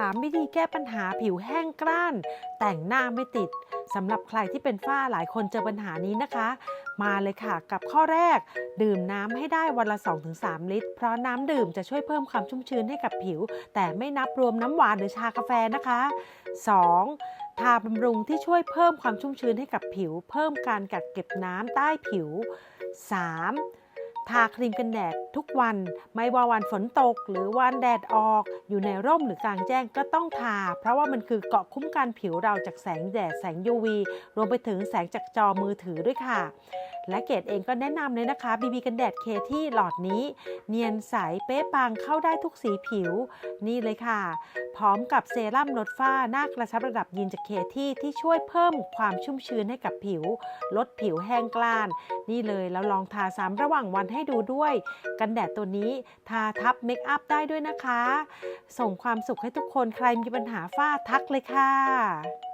3 วิธีแก้ปัญหาผิวแห้งกร้าน แต่งหน้าไม่ติดสำหรับใครที่เป็นฝ้าหลายคนเจอปัญหานี้นะคะ มาเลยค่ะกับข้อแรก ดื่มน้ำให้ได้วันละ 2-3 ลิตร เพราะน้ำดื่มจะช่วยเพิ่มความชุ่มชื้นให้กับผิว แต่ไม่นับรวมน้ำหวานหรือชากาแฟนะคะ 2. ทาบำรุงที่ช่วยเพิ่มความชุ่มชื้นให้กับผิว เพิ่มการกักเก็บน้ำใต้ผิว 3. ทาครีมกันแดดทุกวัน ไม่ว่าวันฝนตกหรือวันแดดออก อยู่ในร่มหรือกลางแจ้งก็ต้องทา เพราะว่ามันคือเกาะคุ้มกันผิวเราจากแสงแดดแสง UV รวมไปถึงแสงจากจอมือถือด้วยค่ะ และเกดเองก็แนะนำเลยนะคะ BB กันแดดเคที่หลอดนี้ เนียนใสเป๊ะปังเข้าได้ทุกสีผิว นี่เลยค่ะ พร้อมกับเซรั่มลดฝ้าหน้ากระชับระดับยีนจากเคที่ที่ช่วยเพิ่มความชุ่มชื้นให้กับผิว ลดผิวแห้งกล้าน นี่เลยแล้วลองทาซ้ำระหว่างวันให้ดูด้วย กันแดดตัวนี้ทาทับเมคอัพได้ด้วยนะคะ ส่งความสุขให้ทุกคนใครมีปัญหาฝ้าทักเลยค่ะ